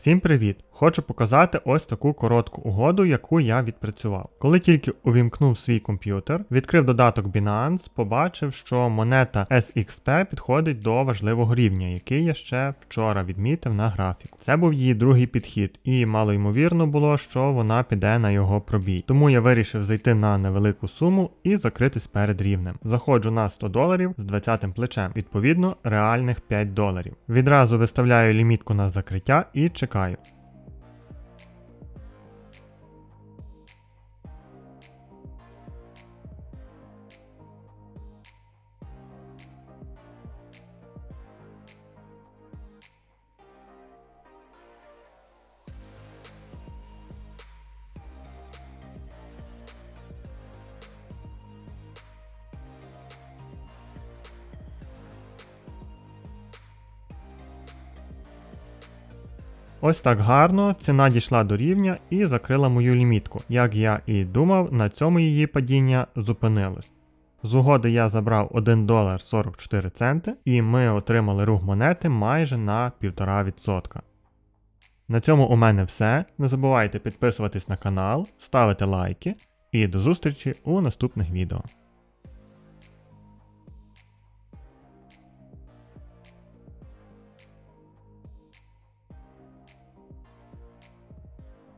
Всім привіт! Хочу показати ось таку коротку угоду, яку я відпрацював. Коли тільки увімкнув свій комп'ютер, відкрив додаток Binance, побачив, що монета SXP підходить до важливого рівня, який я ще вчора відмітив на графіку. Це був її другий підхід, і мало ймовірно було, що вона піде на його пробій. Тому я вирішив зайти на невелику суму і закритись перед рівнем. Заходжу на 100 доларів з 20 плечем, відповідно, реальних 5 доларів. Відразу виставляю лімітку на закриття і чекаю. чекаю. Ось так гарно, ціна дійшла до рівня і закрила мою лімітку. Як я і думав, на цьому її падіння зупинилось. З угоди я забрав 1 долар 44 центи, і ми отримали рух монети майже на 1,5%. На цьому у мене все. Не забувайте підписуватись на канал, ставити лайки і до зустрічі у наступних відео.